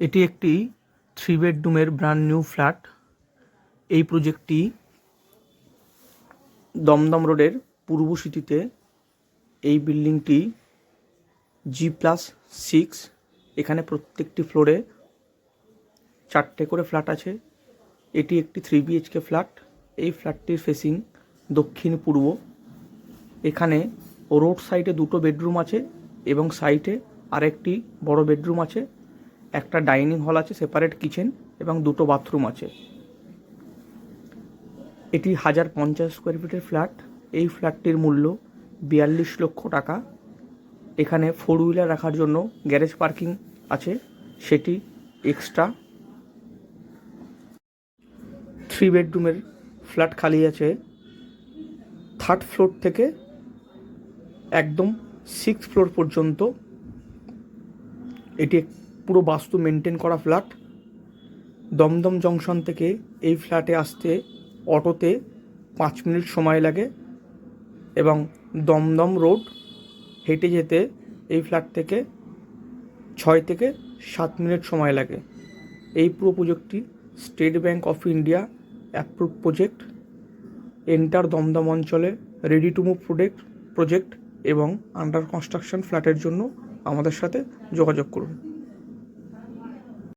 এটি একটি থ্রি বেডরুমের ব্র্যান্ড নিউ ফ্ল্যাট এই প্রজেক্টটি দমদম রোডের পূর্ব সিটিতে। এই বিল্ডিংটি জি প্লাস সিক্স এখানে প্রত্যেকটি ফ্লোরে চারটে করে ফ্ল্যাট আছে। এটি একটি থ্রি বিএইচকে ফ্ল্যাট এই ফ্ল্যাটটির ফেসিং দক্ষিণ পূর্ব। এখানে রোড সাইডে দুটো বেডরুম আছে এবং সাইডে আরেকটি বড় বেডরুম আছে। একটা ডাইনিং হল আছে সেপারেট কিচেন এবং দুটো বাথরুম আছে। এটি হাজার পঞ্চাশ স্কোয়ার ফিটের ফ্ল্যাট এই ফ্ল্যাটটির মূল্য বিয়াল্লিশ লক্ষ টাকা। এখানে ফোর হুইলার রাখার জন্য গ্যারেজ পার্কিং আছে। সেটি এক্সট্রা থ্রি বেডরুমের ফ্ল্যাট খালি আছে। থার্ড ফ্লোর থেকে একদম সিক্স ফ্লোর পর্যন্ত এটি পুরো বাস্তু মেনটেন করা ফ্ল্যাট দমদম জংশন থেকে এই ফ্ল্যাটে আসতে অটোতে পাঁচ মিনিট সময় লাগে এবং দমদম রোড হেঁটে যেতে এই ফ্ল্যাট থেকে ছয় থেকে সাত মিনিট সময় লাগে। এই পুরো প্রজেক্টটি state bank of India approve project enter Dumdum অঞ্চলে ready to move product project এবং আন্ডার কনস্ট্রাকশন ফ্ল্যাটের জন্য আমাদের সাথে যোগাযোগ করুন।